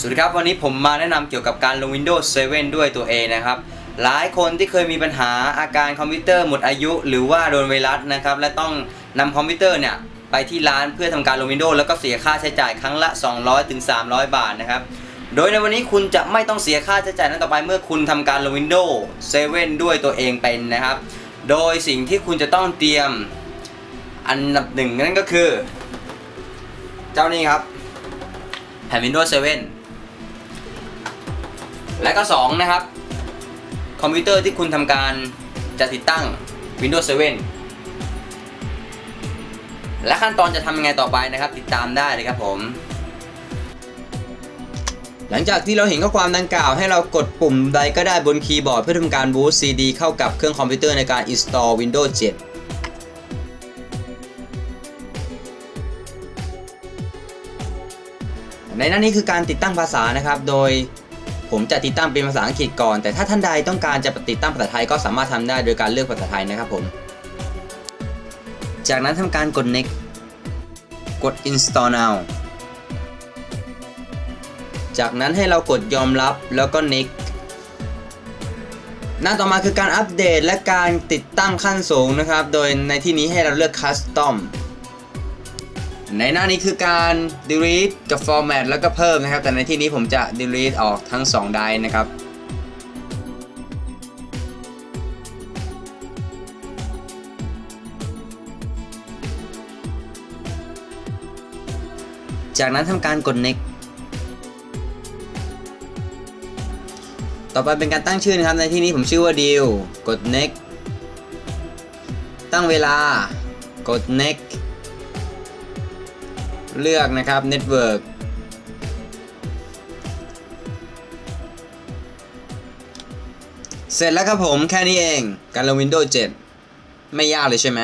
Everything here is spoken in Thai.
สวัสดีครับวันนี้ผมมาแนะนำเกี่ยวกับการลง Windows 7 ด้วยตัวเองนะครับ หลายคนที่เคยมีปัญหาอาการคอมพิวเตอร์หมดอายุ หรือว่าโดนไวรัสนะครับ และต้องนำคอมพิวเตอร์เนี่ยไปที่ร้านเพื่อทำการลง Windows แล้วก็เสียค่าใช้จ่ายครั้งละ 200ถึง300 บาทนะครับ โดยในวันนี้คุณจะไม่ต้องเสียค่าใช้จ่ายนั้นต่อไปเมื่อคุณทำการลง Windows 7 ด้วยตัวเองเป็นนะครับ โดยสิ่งที่คุณจะต้องเตรียมอันดับหนึ่งนั่นก็คือ เจ้านี้ครับแผ่น Windows 7 และก็ 2 นะครับ คอมพิวเตอร์ที่คุณทำการจะติดตั้ง Windows 7 และขั้นตอนจะทำยังไงต่อไปนะครับ ติดตามได้เลยครับผม หลังจากที่เราเห็นข้อความดังกล่าว ให้เรากดปุ่มใดก็ได้บนคีย์บอร์ดเพื่อทำการบูต CD เข้ากับเครื่องคอมพิวเตอร์ในการ install Windows 7ในหน้านี้คือการติดตั้งภาษานะครับ โดย ผมจะติดตั้งเป็นภาษาอังกฤษก่อน แต่ถ้าท่านใดต้องการจะติดตั้งภาษาไทยก็สามารถทำได้โดยการเลือกภาษาไทยนะครับผม จากนั้นทำการกด next กด install now จากนั้นให้เรากดยอมรับแล้วก็ next หน้าต่อมาคือการอัปเดตและการติดตั้งขั้นสูงนะครับ โดยในที่นี้ให้เราเลือก custom ในหน้านี้คือการ delete กับ format แล้วก็เพิ่มนะครับ แต่ในที่นี้ผมจะ delete ออกทั้ง2ไดร์นะครับจากนั้นทำการกด next ต่อไปเป็นการตั้งชื่อนะครับ ในที่นี้ผมชื่อว่า deal กด next ตั้งเวลา กด next เลือกนะครับ Network เสร็จแล้วครับผมแค่นี้เอง การลง Windows 7 ไม่ยากเลยใช่ไหม